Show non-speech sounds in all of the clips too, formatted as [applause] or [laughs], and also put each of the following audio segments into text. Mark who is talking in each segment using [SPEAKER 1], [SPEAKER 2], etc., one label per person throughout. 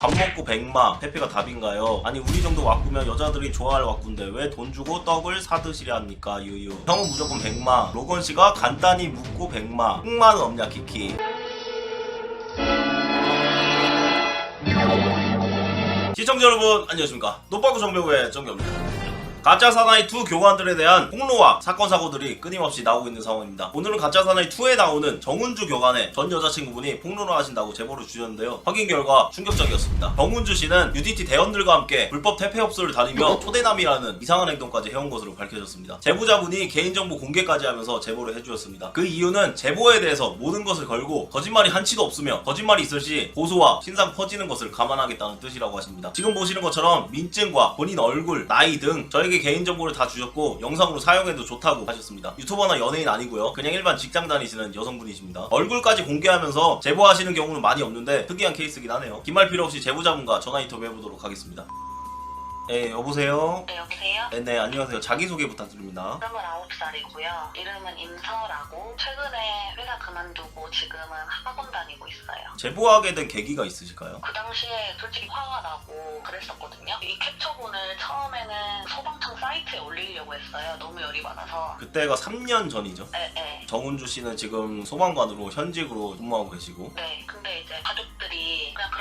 [SPEAKER 1] 밥 먹고 백마 페페가 답인가요? 아니 우리 정도 와꾸면 여자들이 좋아할 와꾸인데 왜 돈 주고 떡을 사드시려 합니까? 유유. 형은 무조건 백마. 로건 씨가 간단히 묻고 백마. 흑마는 없냐 키키? 시청자 여러분 안녕하십니까? 노빠구 정배우의 정경입니다 가짜 사나이 2 교관들에 대한 폭로와 사건 사고들이 끊임없이 나오고 있는 상황입니다. 오늘은 가짜 사나이 2에 나오는 정은주 교관의 전 여자친구분이 폭로를 하신다고 제보를 주셨는데요. 확인 결과 충격적이었습니다. 정은주 씨는 UDT 대원들과 함께 불법 퇴폐업소를 다니며 초대남이라는 이상한 행동까지 해온 것으로 밝혀졌습니다. 제보자분이 개인정보 공개까지 하면서 제보를 해주셨습니다. 그 이유는 제보에 대해서 모든 것을 걸고 거짓말이 한치도 없으며 거짓말이 있을 시 고소와 신상 퍼지는 것을 감안하겠다는 뜻이라고 하십니다. 지금 보시는 것처럼 민증과 본인 얼굴, 나이 등 저 에게 개인정보를 다 주셨고 영상으로 사용해도 좋다고 하셨습니다. 유튜버나 연예인 아니고요. 그냥 일반 직장 다니시는 여성분이십니다. 얼굴까지 공개하면서 제보하시는 경우는 많이 없는데 특이한 케이스긴 하네요. 긴말 필요 없이 제보자분과 전화 인터뷰 해보도록 하겠습니다. 네, 여보세요?
[SPEAKER 2] 네, 여보세요?
[SPEAKER 1] 네, 네, 안녕하세요. 자기소개 부탁드립니다.
[SPEAKER 2] 29살이고요. 이름은 임서라고 최근에 회사 그만두고 지금은 학원 다니고 있어요.
[SPEAKER 1] 제보하게 된 계기가 있으실까요?
[SPEAKER 2] 그 당시에 솔직히 화가 나고 그랬었거든요. 이 캡처본을 처음에는 소방청 사이트에 올리려고 했어요. 너무 열이 받아서.
[SPEAKER 1] 그때가 3년 전이죠.
[SPEAKER 2] 네, 네.
[SPEAKER 1] 정은주 씨는 지금 소방관으로 현직으로 근무하고 계시고
[SPEAKER 2] 네, 근데 이제 가족들이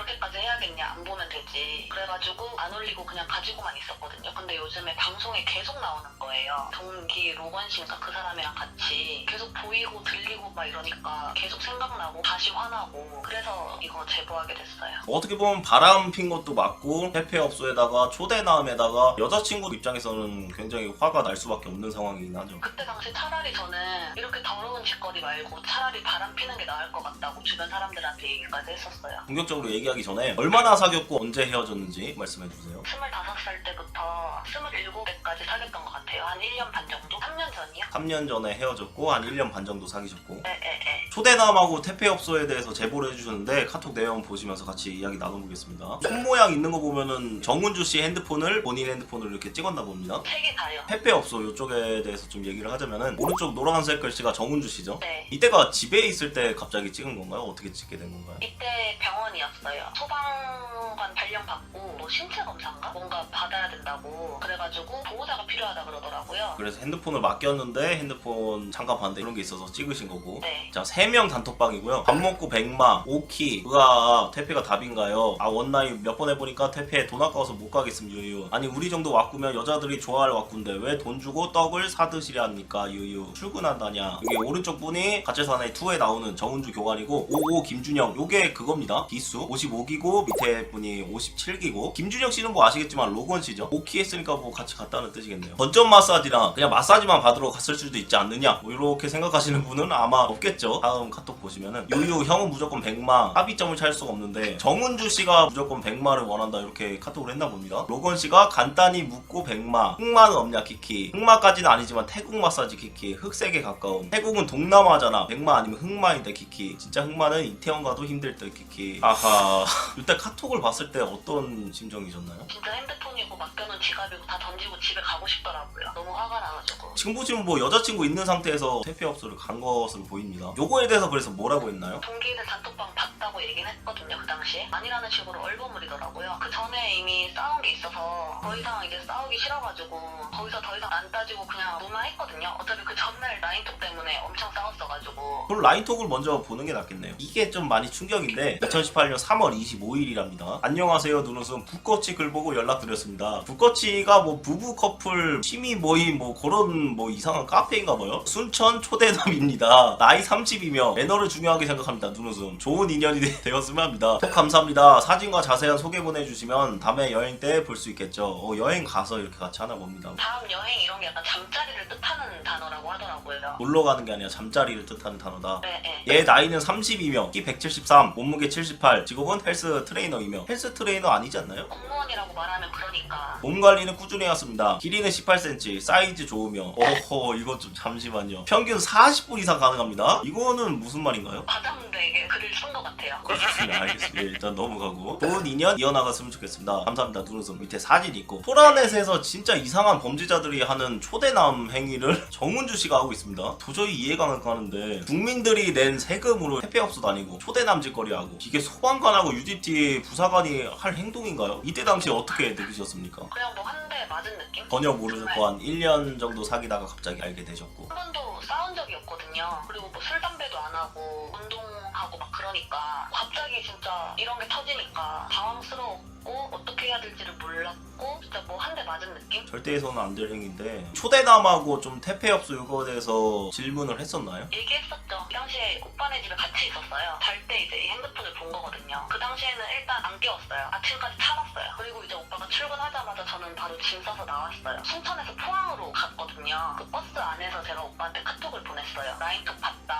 [SPEAKER 2] 그렇게까지 해야겠냐, 안 보면 되지. 그래가지고 안 올리고 그냥 가지고만 있었거든요. 근데 요즘에 방송에 계속 나오는 거예요. 동기 로건 씨인가 그 사람이랑 같이 계속 보이고 들리고 막 이러니까 계속 생각나고 다시 화나고 그래서 이거 제보하게 됐어요.
[SPEAKER 1] 어떻게 보면 바람 핀 것도 맞고 페페업소에다가 초대남에다가 여자친구 입장에서는 굉장히 화가 날 수밖에 없는 상황이긴 하죠.
[SPEAKER 2] 그때 당시 차라리 저는 이렇게 더러운 짓거리 말고 차라리 바람 피는 게 나을 것 같다고 주변 사람들한테 얘기까지 했었어요.
[SPEAKER 1] 본격적으로 얘기하기 전에 얼마나 사귀었고 언제 헤어졌는지 말씀해 주세요.
[SPEAKER 2] 25살 때부터 27대까지 사귀었던 것 같아요. 한 1년 반 정도? 3년 전이요?
[SPEAKER 1] 3년 전에 헤어졌고 한 1년 반 정도 사귀셨고
[SPEAKER 2] 네, 네, 네.
[SPEAKER 1] 초대남하고 퇴폐업소에 대해서 제보를 해주셨는데 카톡 내용 보시면서 같이 이야기 나눠보겠습니다. 손 모양 있는 거 보면은 정은주 씨 핸드폰을 본인 핸드폰으로 이렇게 찍었나 봅니다.
[SPEAKER 2] 세 개 다요.
[SPEAKER 1] 페페업소 이쪽에 대해서 좀 얘기를 하자면은 오른쪽 노란색 글씨가 정은주 씨죠.
[SPEAKER 2] 네.
[SPEAKER 1] 이때가 집에 있을 때 갑자기 찍은 건가요? 어떻게 찍게 된 건가요?
[SPEAKER 2] 이때 병원이었어요. 소방관 발령 받고 뭐 신체 검사인가 뭔가 받아야 된다고 그래가지고 보호자가 필요하다 그러더라고요.
[SPEAKER 1] 그래서 핸드폰을 맡겼는데 핸드폰 잠깐 봤는데 그런 게 있어서 찍으신 거고
[SPEAKER 2] 네.
[SPEAKER 1] 자, 3명 단톡방이고요. 밥 먹고 백마, 오키, 그가 퇴폐가 답인가요? 아, 원나이 몇 번 해보니까 퇴폐 돈 아까워서 못 가겠음, 유유. 아니, 우리 정도 와꾸면 여자들이 좋아할 와꾸인데 왜 돈 주고 떡을 사드시려 합니까, 유유. 출근한다냐. 이게 오른쪽 분이 가짜사나이 2에 나오는 정은주 교관이고, 55 김준영. 요게 그겁니다. 기수. 55기고, 밑에 분이 57기고. 김준영 씨는 뭐 아시겠지만 로건 씨죠. 오키 했으니까 뭐 같이 갔다는 뜻이겠네요. 건전 마사지랑 그냥 마사지만 받으러 갔을 수도 있지 않느냐. 뭐 이렇게 생각하시는 분은 아마 없겠죠. 다음 카톡 보시면은 유유 형은 무조건 100마 합의점을 찾을 수가 없는데 정은주 씨가 무조건 100마를 원한다 이렇게 카톡을 했나 봅니다. 로건 씨가 간단히 묻고 100마 흑마는 없냐 키키 흑마까지는 아니지만 태국 마사지 키키 흑색에 가까운 태국은 동남아잖아 100마 아니면 흑마인데 키키 진짜 흑마는 이태원 가도 힘들 듯 키키 아하 일단 카톡을 봤을 때 어떤 심정이셨나요?
[SPEAKER 2] 진짜 핸드폰이고 맡겨놓은 지갑이고 다 던지고 집에 가고 싶더라고요. 너무 화가 나가지고.
[SPEAKER 1] 지금 보시면 뭐 여자친구 있는 상태에서 퇴폐업소를 간 것으로 보입니다. 요거 에 대해서 그래서 뭐라고 했나요?
[SPEAKER 2] 동기들 단톡방 봤다고 얘기는 했거든요 그 당시에 아니라는 식으로 얼버무리더라고요 그 전에 이미 싸운 게 있어서 더 이상 이제 싸우기 싫어가지고 거기서 더 이상 안 따지고 그냥 무마했거든요 어차피 그 전날 라인톡 때문에 엄청 싸웠어가지고
[SPEAKER 1] 그럼 라인톡을 먼저 보는 게 낫겠네요. 이게 좀 많이 충격인데 2018년 3월 25일이랍니다. 안녕하세요 눈웃음 북거치 글 보고 연락드렸습니다. 북거치가 뭐 부부 커플 취미 모임 뭐 그런 뭐 이상한 카페인가 봐요. 순천 초대남입니다. 나이 30이 며 매너를 중요하게 생각합니다. 눈웃음 좋은 인연이 [laughs] 되었으면 합니다. 톡 감사합니다. 사진과 자세한 소개 보내주시면 다음에 여행 때 볼 수 있겠죠. 어, 여행 가서 이렇게 같이 하나 봅니다.
[SPEAKER 2] 다음 여행 이런 게 약간 잠자리를 뜻하는 단어라고 하더라고요
[SPEAKER 1] 놀러 가는 게 아니라 잠자리를 뜻하는 단어다.
[SPEAKER 2] 네 네
[SPEAKER 1] 얘 나이는 30이며 키 173, 몸무게 78, 직업은 헬스 트레이너이며 헬스 트레이너 아니지 않나요?
[SPEAKER 2] 공무원이라고 말하면 그러니까
[SPEAKER 1] 몸 관리는 꾸준히 해왔습니다. 길이는 18cm, 사이즈 좋으며 어허 이거 좀 잠시만요. 평균 40분 이상 가능합니다. 이 거는 무슨 말인가요?
[SPEAKER 2] 과장되게 글을 쓴것 같아요.
[SPEAKER 1] 네, 알겠습니다. 예, 일단 넘어가고 좋은 인연 이어나갔으면 좋겠습니다. 감사합니다. 누르선 밑에 사진 있고 포라넷에서 진짜 이상한 범죄자들이 하는 초대남 행위를 [laughs] 정은주 씨가 하고 있습니다. 도저히 이해가 안 가는데 국민들이 낸 세금으로 택배업소 다니고 초대남 짓거리 하고 이게 소방관하고 UDT 부사관이 할 행동인가요? 이때 당시 어떻게 느끼셨습니까?
[SPEAKER 2] 그냥 뭐 한 대 맞은 느낌?
[SPEAKER 1] 전혀 모르셨고 한 1년 정도 사귀다가 갑자기 알게 되셨고
[SPEAKER 2] 한 번도 싸운 적이 없거든요. 그리고 뭐 술, 담배도 안 하고 운동하고 막 그러니까 갑자기 진짜 이런 게 터지니까 당황스러웠고 어떻게 해야 될지를 몰랐고 진짜 뭐 한 대 맞은 느낌?
[SPEAKER 1] 절대 해서는 안 될 행위인데 초대남하고 좀 택배업소 이거에 대해서 질문을 했었나요?
[SPEAKER 2] 얘기했었죠. 그 당시에 오빠네 집에 같이 있었어요. 잘 때 이제 이 핸드폰을 본 거거든요. 그 당시에는 일단 안 깨웠어요. 아침까지 참았어요. 그리고 이제 오빠가 출근하자마자 저는 바로 짐 싸서 나왔어요. 순천에서 포항으로 갔거든요. 그 버스 안에서 제가 오빠한테 카톡을 보냈어요. 라인톡 봤다.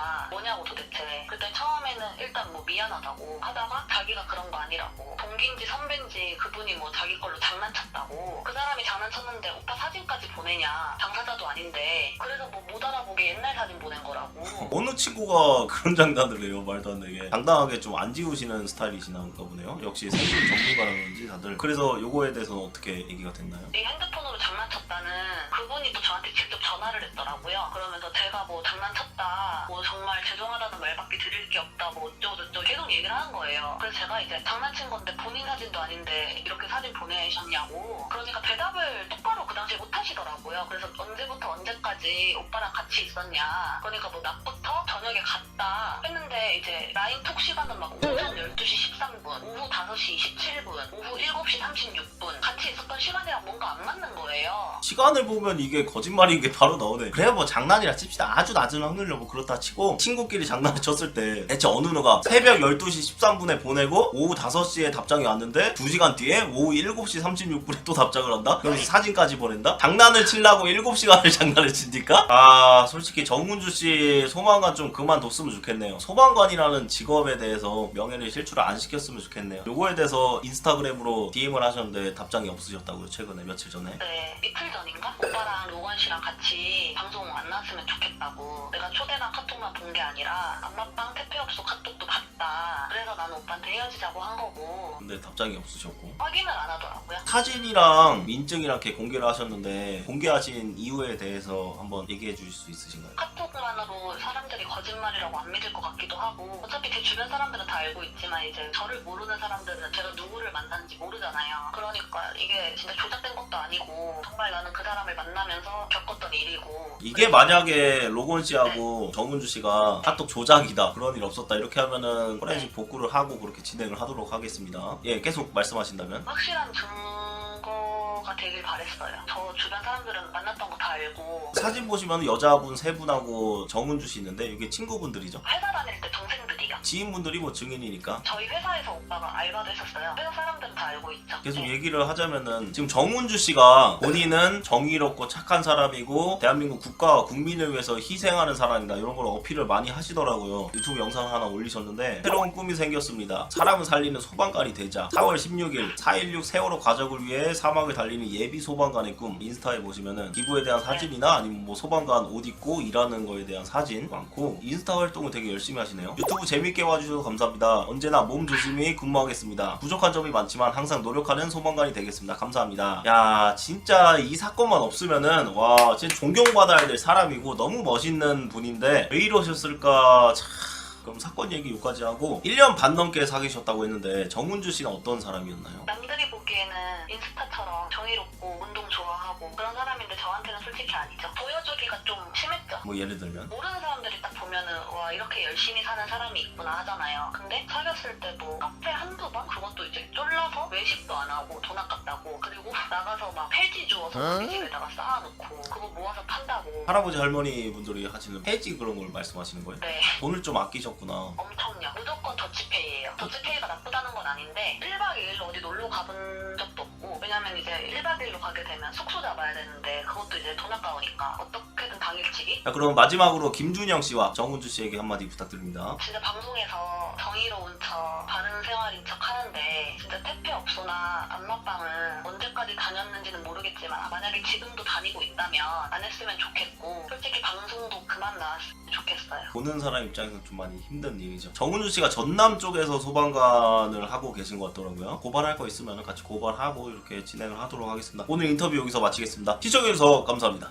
[SPEAKER 2] 일단 뭐 미안하다고 하다가 자기가 그런 거 아니라고. 동기인지 선배인지 그분이 뭐 자기 걸로 장난쳤다고. 그 사람이 장난쳤는데 오빠 사진까지 보내냐. 당사자도 아닌데. 그래서 뭐 못 알아보게 옛날 사진 보낸 거라고.
[SPEAKER 1] 어느 친구가 [laughs] 그런 장난을 해요 말도 안 되게 당당하게 좀 안 지우시는 스타일이시나 보네요 역시 생존 전문가라는지 다들 그래서 요거에 대해서는 어떻게 얘기가 됐나요?
[SPEAKER 2] 이 핸드폰으로 장난쳤다는 그분이 또 저한테 직접 전화를 했더라고요. 그러면서 제가 뭐 장난쳤다, 뭐 정말 죄송하다는 말밖에 드릴 게 없다, 뭐 어쩌고저쩌고 계속 얘기를 하는 거예요. 그래서 제가 이제 장난친 건데 본인 사진도 아닌데 이렇게 사진 보내셨냐고. 그러니까 대답을 똑바로 그 당시에 못 하시더라고요. 그래서 언제부터 언제까지 오빠랑 같이 있었냐. 그러니까 뭐 낮부터 저녁에 갔다 했는데 이제 라인 톡 시간은 막 오전 12시 13분, 오후 5시 27분, 오후 7시 36분 같이 있었던 시간이랑 뭔가 안 맞는 거예요.
[SPEAKER 1] 시간을 보면 이게 거짓말인 게 바로 나오네 그래 뭐 장난이라 칩시다 아주 낮은 확률로 뭐 그렇다 치고 친구끼리 장난을 쳤을 때 대체 어느 누가 새벽 12시 13분에 보내고 오후 5시에 답장이 왔는데 2시간 뒤에 오후 7시 36분에 또 답장을 한다? 그러면서 사진까지 보낸다? 장난을 치려고 7시간을 [laughs] 장난을 치니까? 아 솔직히 정은주 씨 소방관 좀 그만뒀으면 좋겠네요 소방관이라는 직업에 대해서 명예를 실추를 안 시켰으면 좋겠네요 요거에 대해서 인스타그램으로 DM을 하셨는데 답장이 없으셨다고요 최근에 며칠 전에
[SPEAKER 2] 네, 이틀 전인가? 오빠랑 로건 씨랑 같이 방송 안 나왔으면 좋겠다고. 내가 초대나 카톡만 본 게 아니라 안마빵 택배업소 카톡도 봤다. 그래서 나는 오빠한테 헤어지자고 한 거고
[SPEAKER 1] 근데 답장이 없으셨고
[SPEAKER 2] 확인을 안 하더라고요.
[SPEAKER 1] 사진이랑 민증이랑 이렇게 공개를 하셨는데 공개하신 이유에 대해서 한번 얘기해 주실 수 있으신가요?
[SPEAKER 2] 카톡만으로 사람들이 거짓 말이라고 안 믿을 것 같기도 하고 어차피 제 주변 사람들은 다 알고 있지만 이제 저를 모르는 사람들은 제가 누구를 만났는지 모르잖아요. 그러니까 이게 진짜 조작된 것도 아니고 정말 나는 그 사람을 만나면서 겪었던 일이고
[SPEAKER 1] 이게 만약에 로건 씨하고 정은주 씨가 카톡 조작이다 그런 일 없었다 이렇게 하면은 포렌식 복구를 하고 그렇게 진행을 하도록 하겠습니다. 예 계속 말씀하신다면
[SPEAKER 2] 확실한 증거가 되길 바랬어요. 저 주변 사람들은 만났던 거 다 알고
[SPEAKER 1] 사진 보시면 여자분 세 분하고 정은주 씨 있는데 이게 친구분들이죠.
[SPEAKER 2] 회사 다닐 때.
[SPEAKER 1] 지인분들이 뭐 증인이니까
[SPEAKER 2] 저희 회사에서 오빠가 알바도 했었어요. 회사 사람들은 다 알고 있죠.
[SPEAKER 1] 계속
[SPEAKER 2] 네.
[SPEAKER 1] 얘기를 하자면은 지금 정은주 씨가 본인은 정의롭고 착한 사람이고 대한민국 국가와 국민을 위해서 희생하는 사람이다 이런 걸 어필을 많이 하시더라고요 유튜브 영상 하나 올리셨는데 새로운 꿈이 생겼습니다 사람을 살리는 소방관이 되자 4월 16일 4.16 세월호 가족을 위해 사막을 달리는 예비 소방관의 꿈 인스타에 보시면은 기부에 대한 사진이나 아니면 뭐 소방관 옷 입고 일하는 거에 대한 사진 많고 인스타 활동을 되게 열심히 하시네요 유튜브 재밌게 봐주셔서 감사합니다. 언제나 몸 조심히 근무하겠습니다. 부족한 점이 많지만 항상 노력하는 소방관이 되겠습니다. 감사합니다. 야 진짜 이 사건만 없으면은 와 진짜 존경받아야 될 사람이고 너무 멋있는 분인데 왜 이러셨을까? 참 그럼 사건 얘기 여기까지 하고 1년 반 넘게 사귀셨다고 했는데 정은주 씨는 어떤 사람이었나요?
[SPEAKER 2] 남들이 보기에는 인스타처럼 정의롭고 운동 하고 그런 사람인데 저한테는 솔직히 아니죠. 보여주기가 좀 심했죠.
[SPEAKER 1] 뭐 예를 들면
[SPEAKER 2] 모르는 사람들이 딱 보면은 와 이렇게 열심히 사는 사람이 있구나 하잖아요. 근데 사귀었을 때 뭐 카페 한두 번 그것도 이제 쫄라서 외식도 안 하고 돈 아깝다고 그리고 [laughs] 나가서 막 폐지 주워서 우리 집에다가 쌓아놓고 그거 모아서 판다고.
[SPEAKER 1] 할아버지 할머니 분들이 하시는 폐지 그런 걸 말씀하시는 거예요?
[SPEAKER 2] 네.
[SPEAKER 1] 돈을 좀 아끼셨구나
[SPEAKER 2] 엄청요. 무조건 더치페이예요. 더치페이가 나쁘다는 건 아닌데 1박 2일로 어디 놀러 가본 적도 없고 왜냐면 이제 1박 2일로 가게 되면 숙소 잡아야 되는데 그것도 이제 돈 아까우니까 어떻게든 당일치기
[SPEAKER 1] 자 그럼 마지막으로 김준영 씨와 정은주 씨에게 한마디 부탁드립니다.
[SPEAKER 2] 진짜 방송에서 정의로운 척, 바른 생활인 척 하는데 진짜 그 택배 업소나 안마방을 언제까지 다녔는지는 모르겠지만 만약에 지금도 다니고 있다면 안 했으면 좋겠고 솔직히 방송도 그
[SPEAKER 1] 보는 사람 입장에서 좀 많이 힘든 일이죠. 정은주 씨가 전남 쪽에서 소방관을 하고 계신 것 같더라고요. 고발할 거 있으면 같이 고발하고 이렇게 진행을 하도록 하겠습니다. 오늘 인터뷰 여기서 마치겠습니다. 시청해주셔서 감사합니다.